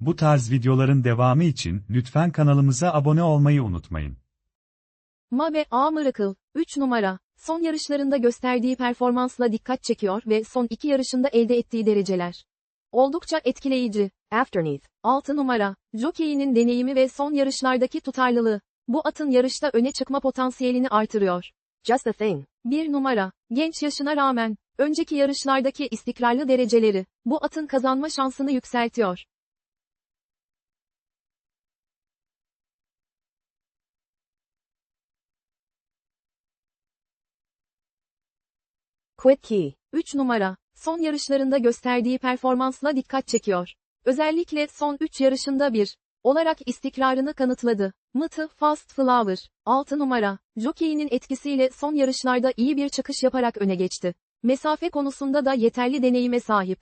Bu tarz videoların devamı için lütfen kanalımıza abone olmayı unutmayın. Ma ve A Miracle, 3 numara, son yarışlarında gösterdiği performansla dikkat çekiyor ve son iki yarışında elde ettiği dereceler. Oldukça etkileyici. Afterneath, 6 numara, jockeyinin deneyimi ve son yarışlardaki tutarlılığı, bu atın yarışta öne çıkma potansiyelini artırıyor. Just the thing. 1 numara, genç yaşına rağmen, önceki yarışlardaki istikrarlı dereceleri, bu atın kazanma şansını yükseltiyor. Key, 3 numara, son yarışlarında gösterdiği performansla dikkat çekiyor. Özellikle son 3 yarışında bir olarak istikrarını kanıtladı. Mıtı Fast Flower, 6 numara, jockeyinin etkisiyle son yarışlarda iyi bir çıkış yaparak öne geçti. Mesafe konusunda da yeterli deneyime sahip.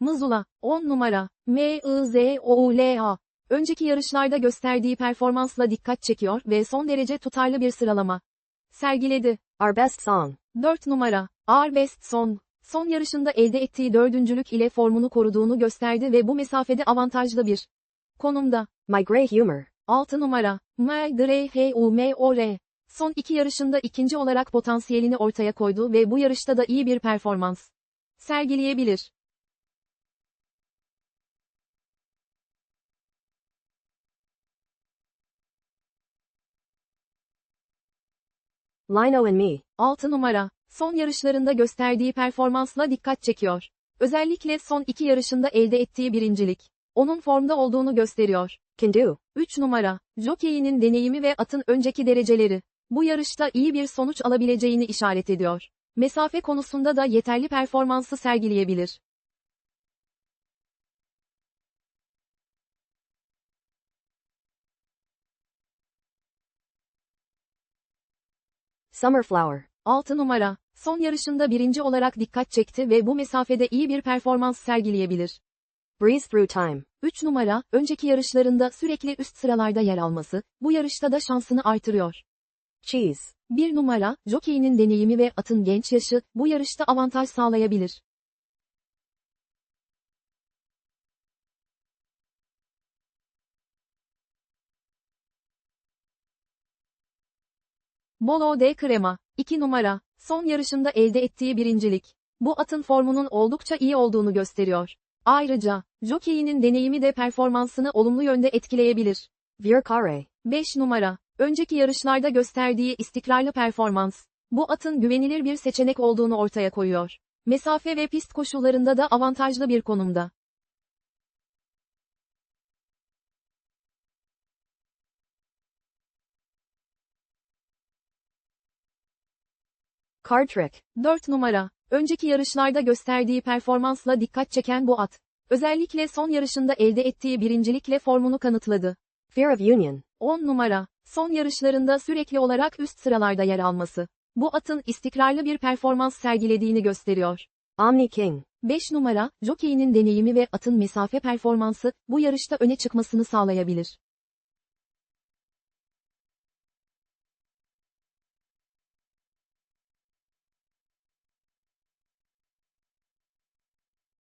Mızula, 10 numara, M-I-Z-O-U-L-A. Önceki yarışlarda gösterdiği performansla dikkat çekiyor ve son derece tutarlı bir sıralama sergiledi. Our Best Song, 4 numara, Our Best Song. Son yarışında elde ettiği dördüncülük ile formunu koruduğunu gösterdi ve bu mesafede avantajlı bir konumda. My Grey Humor, 6 numara, My Grey H-U-M-O-R. Son iki yarışında ikinci olarak potansiyelini ortaya koydu ve bu yarışta da iyi bir performans sergileyebilir. Lino and Me, 6 numara, son yarışlarında gösterdiği performansla dikkat çekiyor. Özellikle son iki yarışında elde ettiği birincilik, onun formda olduğunu gösteriyor. Can Do, 3 numara, jockeyinin deneyimi ve atın önceki dereceleri, bu yarışta iyi bir sonuç alabileceğini işaret ediyor. Mesafe konusunda da yeterli performansı sergileyebilir. Summer Flower, 6 numara, son yarışında birinci olarak dikkat çekti ve bu mesafede iyi bir performans sergileyebilir. Breeze Through Time, 3 numara, önceki yarışlarında sürekli üst sıralarda yer alması, bu yarışta da şansını artırıyor. Cheese, 1 numara, jockeyinin deneyimi ve atın genç yaşı, bu yarışta avantaj sağlayabilir. Bolo de Crema, 2 numara, son yarışında elde ettiği birincilik. Bu atın formunun oldukça iyi olduğunu gösteriyor. Ayrıca, jockeyinin deneyimi de performansını olumlu yönde etkileyebilir. Vircare, 5 numara, önceki yarışlarda gösterdiği istikrarlı performans, bu atın güvenilir bir seçenek olduğunu ortaya koyuyor. Mesafe ve pist koşullarında da avantajlı bir konumda. Card Trick, 4 numara, önceki yarışlarda gösterdiği performansla dikkat çeken bu at. Özellikle son yarışında elde ettiği birincilikle formunu kanıtladı. Fear of Union, 10 numara, son yarışlarında sürekli olarak üst sıralarda yer alması. Bu atın istikrarlı bir performans sergilediğini gösteriyor. Omni King, 5 numara, jockeyinin deneyimi ve atın mesafe performansı, bu yarışta öne çıkmasını sağlayabilir.